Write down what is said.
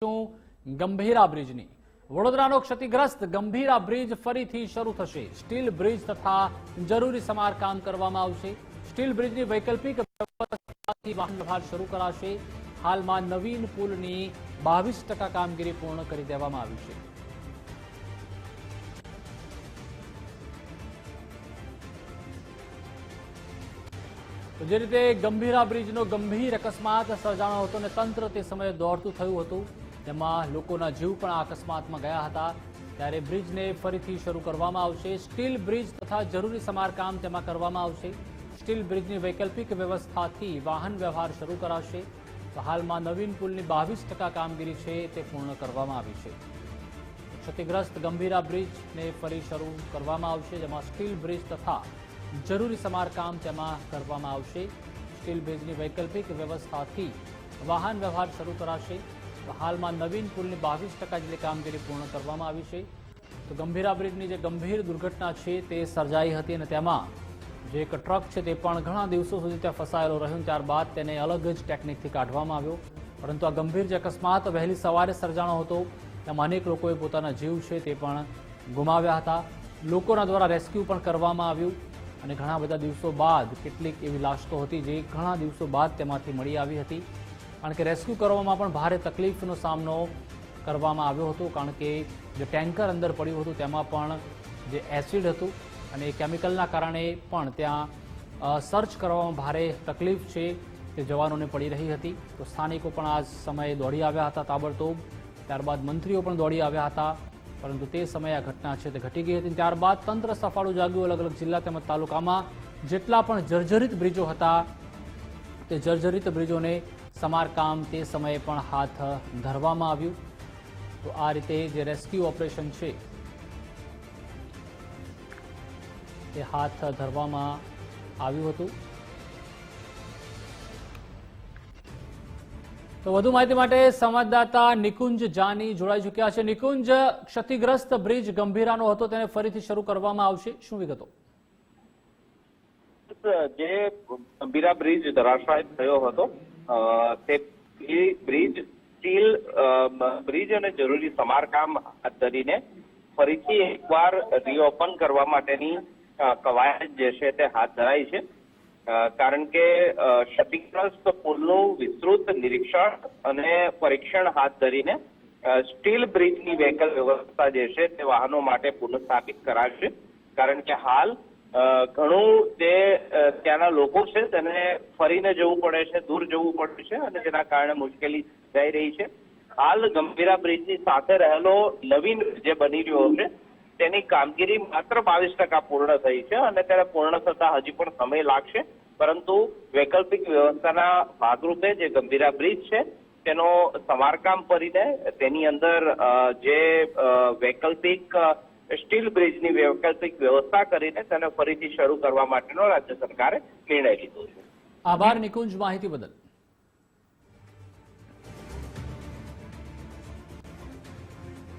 ગંભીરા બ્રિજની. વડોદરાનો ક્ષતિગ્રસ્ત ગંભીરા બ્રિજ ફરીથી શરૂ થશે. સ્ટીલ બ્રિજ તથા જરૂરી સમારકામ કરવામાં આવશે. સ્ટીલ બ્રિજની વૈકલ્પિક વ્યવસ્થાથી વાહન વ્યવહાર શરૂ કરાશે. હાલમાં નવીન પુલની બાવીસ કામગીરી પૂર્ણ કરી દેવામાં આવી છે. જે રીતે ગંભીરા બ્રિજનો ગંભીર અકસ્માત સર્જાણો હતો અને તંત્ર તે સમયે દોડતું થયું હતું. તેમાં લોકોના જીવ પણ આ અકસ્માતમાં ગયા હતા. ત્યારે બ્રિજને ફરીથી શરૂ કરવામાં આવશે. સ્ટીલ બ્રિજ તથા જરૂરી સમારકામ તેમાં કરવામાં આવશે. સ્ટીલ બ્રિજની વૈકલ્પિક વ્યવસ્થાથી વાહન વ્યવહાર શરૂ કરાશે. તો હાલમાં નવીન પુલની બાવીસ ટકા કામગીરી છે તે પૂર્ણ કરવામાં આવી છે. ક્ષતિગ્રસ્ત ગંભીરા બ્રિજને ફરી શરૂ કરવામાં આવશે, જેમાં સ્ટીલ બ્રિજ તથા જરૂરી સમારકામ તેમાં કરવામાં આવશે. સ્ટીલ બ્રિજની વૈકલ્પિક વ્યવસ્થાથી વાહન વ્યવહાર શરૂ કરાશે. હાલમાં નવીન પુલની બાવીસ ટકા જેટલી કામગીરી પૂર્ણ કરવામાં આવી છે. તો ગંભીરા બ્રિજની જે ગંભીર દુર્ઘટના છે તે સર્જાઈ હતી અને તેમાં જે એક ટ્રક છે તે પણ ઘણા દિવસો સુધી ત્યાં ફસાયેલો રહ્યો. ત્યારબાદ તેને અલગ જ ટેકનિકથી કાઢવામાં આવ્યો. પરંતુ આ ગંભીર જે અકસ્માત વહેલી સવારે સર્જાણો હતો, તેમાં અનેક લોકોએ પોતાના જીવ છે તે પણ ગુમાવ્યા હતા. લોકોના દ્વારા રેસ્ક્યુ પણ કરવામાં આવ્યું અને ઘણા બધા દિવસો બાદ કેટલીક એવી લાશો હતી જે ઘણા દિવસો બાદ તેમાંથી મળી આવી હતી. કારણ કે રેસ્ક્યુ કરવામાં પણ ભારે તકલીફનો સામનો કરવામાં આવ્યો હતો, કારણ કે જે ટેન્કર અંદર પડ્યું હતું તેમાં પણ જે એસિડ હતું અને એ કેમિકલના કારણે પણ ત્યાં સર્ચ કરવામાં ભારે તકલીફ છે તે જવાનોને પડી રહી હતી. તો સ્થાનિકો પણ આ સમયે દોડી આવ્યા હતા તાબડતોબ. ત્યારબાદ મંત્રીઓ પણ દોડી આવ્યા હતા, પરંતુ તે સમયે આ ઘટના છે તે ઘટી ગઈ હતી. ત્યારબાદ તંત્ર સફાળું જાગ્યું અલગ અલગ જિલ્લા તેમજ તાલુકામાં જેટલા પણ જર્જરિત બ્રિજો હતા, તે જર્જરિત બ્રિજોને સમારકામ તે સમયે પણ હાથ ધરવામાં આવ્યું. તો આ રીતે જે રેસ્ક્યુ ઓપરેશન છે, તે હાથ ધરવામાં આવ્યું હતું. તો વધુ માહિતી માટે સંવાદદાતા નિકુંજ જાની જોડાઈ ચૂક્યા છે. નિકુંજ, ક્ષતિગ્રસ્ત બ્રિજ ગંભીરાનો હતો, તેને ફરીથી શરૂ કરવામાં આવશે. શું વિગતો? જે ગંભીરા બ્રિજ ધરાશાય થયો હતો તે બ્રિજ, સ્ટીલ બ્રિજ અને જરૂરી સમારકામ હાથ ધરીને ફરીથી એકવાર રીઓપન કરવા માટેની કવાયત જે છે તે હાથ ધરાઈ છે. કારણ કે ક્ષતિગ્રસ્ત પુલનું વિસ્તૃત નિરીક્ષણ અને પરીક્ષણ હાથ ધરીને સ્ટીલ બ્રિજની વ્હીકલ વ્યવસ્થા જે છે તે વાહનો માટે પુનઃસ્થાપિત કરાશે. કારણ કે હાલ ઘણું જે ત્યાંના લોકો છે, તેને ફરીને જવું પડે છે, દૂર જવું પડે છે અને તેના કારણે મુશ્કેલી થઈ રહી છે. હાલ ગંભીરા બ્રિજની સાથે રહેલો નવીન જે બની રહ્યો છે, તેની કામગીરી માત્ર બાવીસ ટકા પૂર્ણ થઈ છે અને તેને પૂર્ણ થતા હજી પણ સમય લાગશે. પરંતુ વૈકલ્પિક વ્યવસ્થાના ભાગરૂપે જે ગંભીરા બ્રિજ છે, તેનો સમારકામ કરીને તેની અંદર જે વૈકલ્પિક સ્ટીલ બ્રિજની વૈકલ્પિક વ્યવસ્થા કરીને તેને ફરીથી શરૂ કરવા માટેનો રાજ્ય સરકારે નિર્ણય લીધો છે. આભાર નિકુંજ માહિતી બદલ.